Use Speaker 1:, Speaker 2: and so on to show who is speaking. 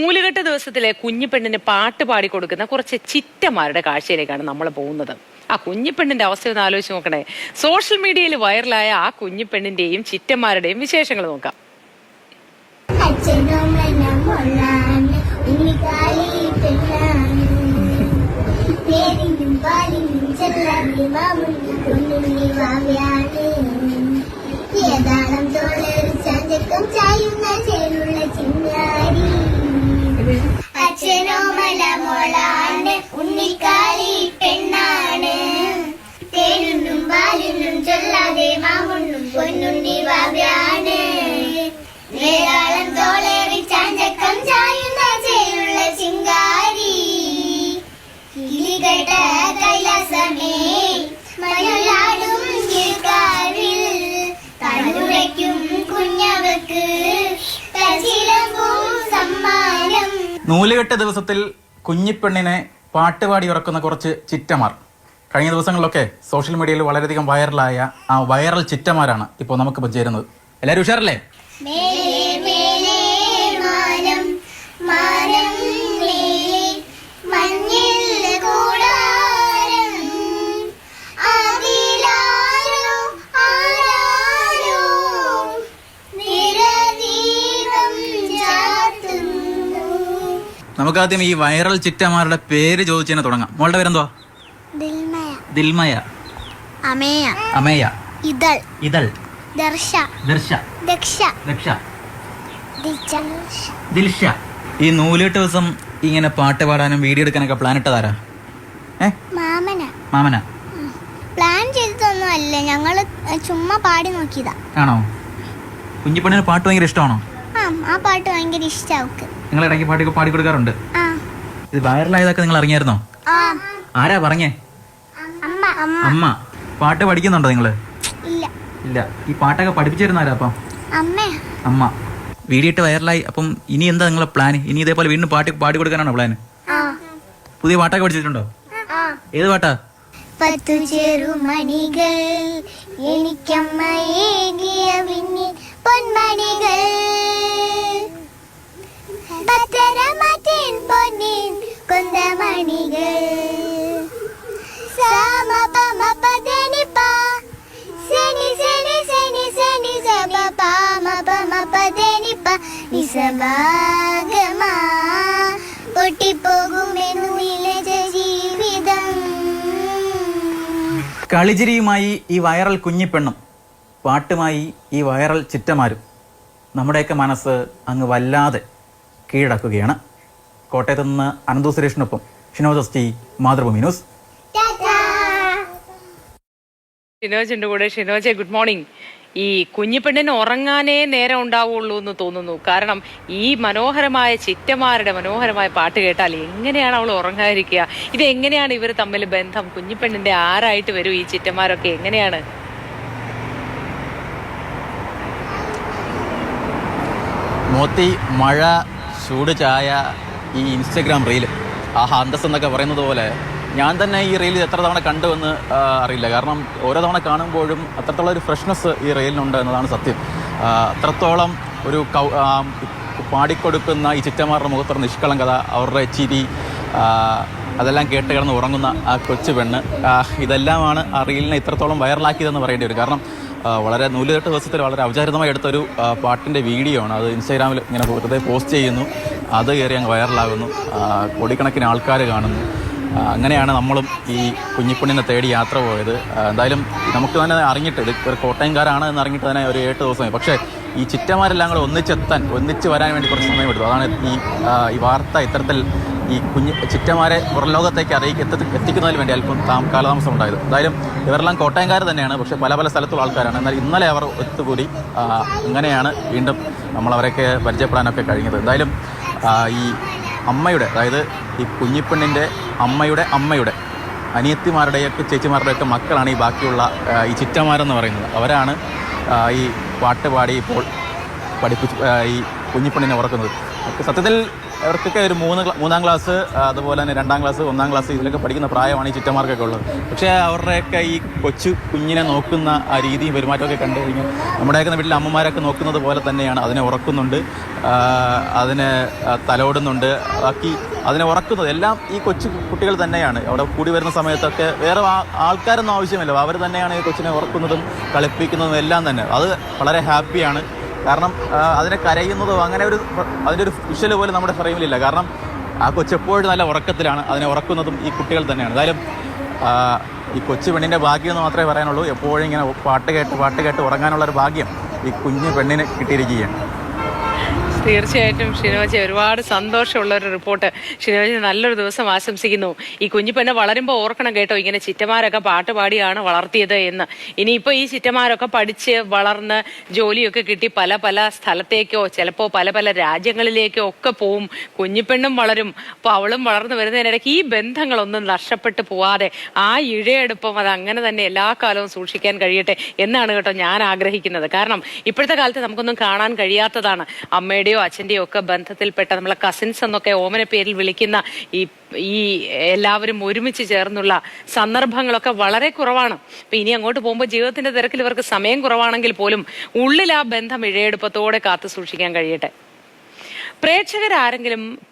Speaker 1: നൂലുകെട്ട് ദിവസത്തിലെ കുഞ്ഞിപ്പെണ്ണിന് പാട്ട് പാടി കൊടുക്കുന്ന കുറച്ച് ചിറ്റമാരുടെ കാഴ്ചയിലേക്കാണ് നമ്മൾ പോകുന്നത്. ആ കുഞ്ഞിപ്പെണ്ണിന്റെ അവസ്ഥ ഒന്ന് ആലോചിച്ച് നോക്കണേ. സോഷ്യൽ മീഡിയയിൽ വൈറലായ ആ കുഞ്ഞിപ്പെണ്ണിന്റെയും ചിറ്റന്മാരുടെയും വിശേഷങ്ങൾ നോക്കാം.
Speaker 2: ചെല്ലാൻ പേരിനും പാലിനും ചെല്ലാതെ മാമുണ്ണി പൊന്നുണ്ണി വാവയാണ് തോളേറി ചാഞ്ചക്കം ചായുന്ന ചേരുള്ള ചിങ്കാരി. കൈലാസമേ
Speaker 3: നൂലുകെട്ട് ദിവസത്തിൽ കുഞ്ഞിപ്പെണ്ണിനെ പാട്ടുപാടി ഉറക്കുന്ന കുറച്ച് ചിറ്റമാർ. കഴിഞ്ഞ ദിവസങ്ങളിലൊക്കെ സോഷ്യൽ മീഡിയയിൽ വളരെയധികം വൈറലായ ആ വൈറൽ ചിറ്റമാരാണ് ഇപ്പോൾ നമുക്കിപ്പോൾ ചേരുന്നത്. എല്ലാവരും ഉഷാറല്ലേ? നമുക്കാദ്യം ഈ വൈറൽ ചിറ്റമാരുടെ പേര് ചോദിച്ചു തന്നെ തുടങ്ങാം. മോളുടെ പേരെന്തുവാ?
Speaker 2: ദിൽമയ അമേയ
Speaker 3: അമേയ
Speaker 2: ഇതൾ
Speaker 3: ഇതൾ
Speaker 2: ദർശ
Speaker 3: ദർശ
Speaker 2: ദക്ഷ ദക്ഷ.
Speaker 3: ദിൽഷ. ഈ നൂലിട്ട് ദിവസം ഇങ്ങനെ പാട്ട് പാടാനും വീഡിയോ എടുക്കാനൊക്കെ പ്ലാൻ ഇട്ടതാരാ?
Speaker 2: മാമന.
Speaker 3: മാമന.
Speaker 2: പ്ലാൻ ചെയ്തതൊന്നും അല്ല ഞങ്ങൾ ചുമ്മാ പാടി നോക്കിയതാ.
Speaker 3: ആണോ? കുഞ്ഞിപ്പണ്ണിന് പാട്ട് ഭയങ്കര ഇഷ്ടമാണോ?
Speaker 2: ആ പാട്ട് ഭയങ്കര ഇഷ്ടാ അവക്ക്.
Speaker 3: നിങ്ങൾ ഇടയ്ക്ക് പാട്ടൊക്കെ പാടി കൊടുക്കാറുണ്ട്. ഇത് വൈറലായതൊക്കെ നിങ്ങൾ അറിഞ്ഞായിരുന്നോ? ആരാ പറഞ്ഞേ?
Speaker 2: അമ്മ.
Speaker 3: പാട്ട് പഠിക്കുന്നുണ്ടോ നിങ്ങൾ?
Speaker 2: ഇല്ല.
Speaker 3: ഈ പാട്ടൊക്കെ പഠിപ്പിച്ചിരുന്ന ആരാ അപ്പം?
Speaker 2: അമ്മ.
Speaker 3: വീഡിയോ ഇട്ട് വൈറലായി. അപ്പം ഇനി എന്താ നിങ്ങളെ പ്ലാൻ ഇനി ഇതേപോലെ വീണ്ടും പാട്ട് പാടി കൊടുക്കാനാണോ പ്ലാൻ പുതിയ പാട്ടൊക്കെ പഠിച്ചിട്ടുണ്ടോ? ഏത് പാട്ടാ?
Speaker 2: പത്തു ചെറുമണികൾ എനിക്കമ്മ ഏകിയ പിന്നി പൊന്മണികൾ. പത്തരമാറ്റേൻ പൊന്നിൻ കൊന്തമണികൾ.
Speaker 3: കളിചിരിയുമായി ഈ വൈറൽ കുഞ്ഞിപ്പെണ്ണും പാട്ടുമായി ഈ വൈറൽ ചിറ്റമാരും നമ്മുടെയൊക്കെ മനസ്സ് അങ്ങ് വല്ലാതെ കീഴടക്കുകയാണ്. കോട്ടയത്ത് നിന്ന് അനന്തു സുരേഷിനൊപ്പം ഷിനോ ജസ്റ്റി ടി മാതൃഭൂമി ന്യൂസ്.
Speaker 2: ഷിനോജ്
Speaker 1: ഷിനോജിന്റെ കൂടെ. ഷിനോജെ ഗുഡ് മോർണിംഗ്. ഈ കുഞ്ഞിപ്പെണ്ണിന് ഉറങ്ങാനേ നേരം ഉണ്ടാവുള്ളൂ എന്ന് തോന്നുന്നു. കാരണം ഈ മനോഹരമായ ചിറ്റമാരുടെ മനോഹരമായ പാട്ട് കേട്ടാൽ എങ്ങനെയാണ് അവൾ ഉറങ്ങാതിരിക്കുക? ഇത് എങ്ങനെയാണ് ഇവർ തമ്മിൽ ബന്ധം? കുഞ്ഞിപ്പെണ്ണിന്റെ ആരായിട്ട് വരും ഈ ചിറ്റമാരൊക്കെ എങ്ങനെയാണ്?
Speaker 3: മോത്തി മഴ ചൂട് ചായ ഈ ഇൻസ്റ്റഗ്രാം റീൽ ആ അന്തസ് എന്നൊക്കെ പറയുന്നത് പോലെ ഞാൻ തന്നെ ഈ റീൽ എത്ര തവണ കണ്ടുവെന്ന് അറിയില്ല. കാരണം ഓരോ തവണ കാണുമ്പോഴും അത്രത്തോളം ഒരു ഫ്രഷ്നെസ് ഈ റീലിനുണ്ട് എന്നതാണ് സത്യം. അത്രത്തോളം ഒരു കൗ പാടിക്കൊടുക്കുന്ന ഈ ചിറ്റമാരുടെ മുഖത്തുള്ള നിഷ്കളങ്കത അവരുടെ ചിരി അതെല്ലാം കേട്ട് കിടന്ന് ഉറങ്ങുന്ന ആ കൊച്ചു പെണ്ണ്. ഇതെല്ലാമാണ് ആ റീലിനെ ഇത്രത്തോളം വൈറലാക്കിയതെന്ന് പറയേണ്ടി വരും. കാരണം വളരെ നൂലുകെട്ട് ദിവസത്തിൽ വളരെ ഔചാരിതമായി എടുത്തൊരു പാട്ടിന്റെ വീഡിയോ ആണ്. അത് ഇൻസ്റ്റാഗ്രാമിൽ ഇങ്ങനെ വെറുതെ പോസ്റ്റ് ചെയ്യുന്നു. അത് കയറി അങ്ങ് വൈറലാകുന്നു. കോടിക്കണക്കിന് ആൾക്കാർ കാണുന്നു. അങ്ങനെയാണ് നമ്മളും ഈ കുഞ്ഞിപ്പുണ്ണിനെ തേടി യാത്ര പോയത്. എന്തായാലും നമുക്ക് തന്നെ അറിഞ്ഞിട്ട് ഒരു കോട്ടയംകാരാണ് എന്ന് അറിഞ്ഞിട്ട് തന്നെ ഒരു എട്ട് ദിവസമായി പക്ഷേ ഈ ചിറ്റമാരെല്ലാം കൂടെ ഒന്നിച്ചെത്താൻ ഒന്നിച്ച് വരാൻ വേണ്ടി കുറച്ച് സമയം എടുത്തു. അതാണ് ഈ ഈ വാർത്ത ഇത്തരത്തിൽ ഈ കുഞ്ഞ് ചിറ്റമാരെ പുറം ലോകത്തേക്ക് എത്തി എത്തിക്കുന്നതിന് വേണ്ടി അല്പം താം കാലതാമസം ഉണ്ടായത്. എന്തായാലും ഇവരെല്ലാം കോട്ടയംകാർ തന്നെയാണ് പക്ഷെ പല പല സ്ഥലത്തുള്ള ആൾക്കാരാണ്. എന്നാൽ ഇന്നലെ അവർ ഒത്തുകൂടി അങ്ങനെയാണ് വീണ്ടും നമ്മൾ അവരെയൊക്കെ പരിചയപ്പെടാനൊക്കെ കഴിഞ്ഞത്. എന്തായാലും ഈ അമ്മയുടെ അതായത് ഈ കുഞ്ഞിപ്പെണ്ണിന്റെ അമ്മയുടെ അമ്മയുടെ അനിയത്തിമാരുടെയൊക്കെ ചേച്ചിമാരുടെയൊക്കെ മക്കളാണ് ഈ ബാക്കിയുള്ള ഈ ചിറ്റമാരെന്ന് പറയുന്നത്. അവരാണ് ഈ പാട്ട് പാടി ഇപ്പോൾ പഠിപ്പിച്ച് ഈ കുഞ്ഞിപ്പണ്ണിനെ ഉറക്കുന്നത്. സത്യത്തിൽ അവർക്കൊക്കെ ഒരു മൂന്ന് മൂന്നാം ക്ലാസ് അതുപോലെ തന്നെ രണ്ടാം ക്ലാസ് ഒന്നാം ക്ലാസ് ഇതിലൊക്കെ പഠിക്കുന്ന പ്രായമാണ് ഈ ചിറ്റന്മാർക്കൊക്കെ ഉള്ളത്. പക്ഷേ അവരുടെയൊക്കെ ഈ കൊച്ചു കുഞ്ഞിനെ നോക്കുന്ന ആ രീതിയും പെരുമാറ്റമൊക്കെ കണ്ടു കഴിഞ്ഞാൽ നമ്മുടെയൊക്കെ വീട്ടിലെ അമ്മമാരൊക്കെ നോക്കുന്നത് പോലെ തന്നെയാണ്. അതിനെ ഉറക്കുന്നുണ്ട് അതിനെ തലോടുന്നുണ്ട് ബാക്കി അതിനെ ഉറക്കുന്നത്. എല്ലാം ഈ കൊച്ചു കുട്ടികൾ തന്നെയാണ്. അവിടെ കൂടി വരുന്ന സമയത്തൊക്കെ വേറെ ആൾക്കാരൊന്നും ആവശ്യമില്ല. അവർ തന്നെയാണ് ഈ കൊച്ചിനെ ഉറക്കുന്നതും കളിപ്പിക്കുന്നതും എല്ലാം തന്നെ. അത് വളരെ ഹാപ്പിയാണ്. കാരണം അതിനെ കരയുന്നതോ അങ്ങനെ ഒരു അതിന്റെ ഒരു വിഷ്വൽ പോലും നമ്മുടെ ഫ്രെയിമിലില്ല. കാരണം ആ കൊച്ചെപ്പോഴും നല്ല ഉറക്കത്തിലാണ്. അതിനെ ഉറക്കുന്നതും ഈ കുട്ടികൾ തന്നെയാണ്. എന്തായാലും ഈ കൊച്ചു പെണ്ണിന്റെ ഭാഗ്യം എന്ന് മാത്രമേ പറയാനുള്ളൂ. എപ്പോഴും ഇങ്ങനെ പാട്ട് കേട്ട് പാട്ട് കേട്ട് ഉറങ്ങാനുള്ള ഒരു ഭാഗ്യം ഈ കുഞ്ഞു പെണ്ണിന് കിട്ടിയിരിക്കുകയാണ്.
Speaker 1: തീർച്ചയായിട്ടും ഷിനോജി ഒരുപാട് സന്തോഷമുള്ള ഒരു റിപ്പോർട്ട്. ഷിനോജി നല്ലൊരു ദിവസം ആശംസിക്കുന്നു. ഈ കുഞ്ഞു പെണ്ണ് വളരുമ്പോൾ ഓർക്കണം കേട്ടോ ഇങ്ങനെ ചിറ്റമാരൊക്കെ പാട്ട് പാടിയാണ് വളർത്തിയത് എന്ന്. ഇനിയിപ്പോൾ ഈ ചിറ്റമാരൊക്കെ പഠിച്ച് വളർന്ന് ജോലിയൊക്കെ കിട്ടി പല പല സ്ഥലത്തേക്കോ ചിലപ്പോൾ പല പല രാജ്യങ്ങളിലേക്കോ ഒക്കെ പോവും. കുഞ്ഞിപ്പെണ്ണും വളരും. അപ്പോൾ അവളും വളർന്നു വരുന്നതിനിടയ്ക്ക് ഈ ബന്ധങ്ങളൊന്നും നഷ്ടപ്പെട്ടു പോവാതെ ആ ഇഴയെടുപ്പം അത് അങ്ങനെ തന്നെ എല്ലാ കാലവും സൂക്ഷിക്കാൻ കഴിയട്ടെ എന്നാണ് കേട്ടോ ഞാൻ ആഗ്രഹിക്കുന്നത്. കാരണം ഇപ്പോഴത്തെ കാലത്ത് നമുക്കൊന്നും കാണാൻ കഴിയാത്തതാണ്. അമ്മയുടെയോ അച്ഛന്റെയോ ഒക്കെ ബന്ധത്തിൽപ്പെട്ട നമ്മളെ കസിൻസ് എന്നൊക്കെ ഓമന പേരിൽ വിളിക്കുന്ന ഈ ഈ എല്ലാവരും ഒരുമിച്ച് ചേർന്നുള്ള സന്ദർഭങ്ങളൊക്കെ വളരെ കുറവാണ്. അപ്പൊ ഇനി അങ്ങോട്ട് പോകുമ്പോൾ ജീവിതത്തിന്റെ തിരക്കിൽ ഇവർക്ക് സമയം കുറവാണെങ്കിൽ പോലും ഉള്ളിൽ ആ ബന്ധം ഇഴയെടുപ്പത്തോടെ കാത്തു സൂക്ഷിക്കാൻ കഴിയട്ടെ. പ്രേക്ഷകരാരെങ്കിലും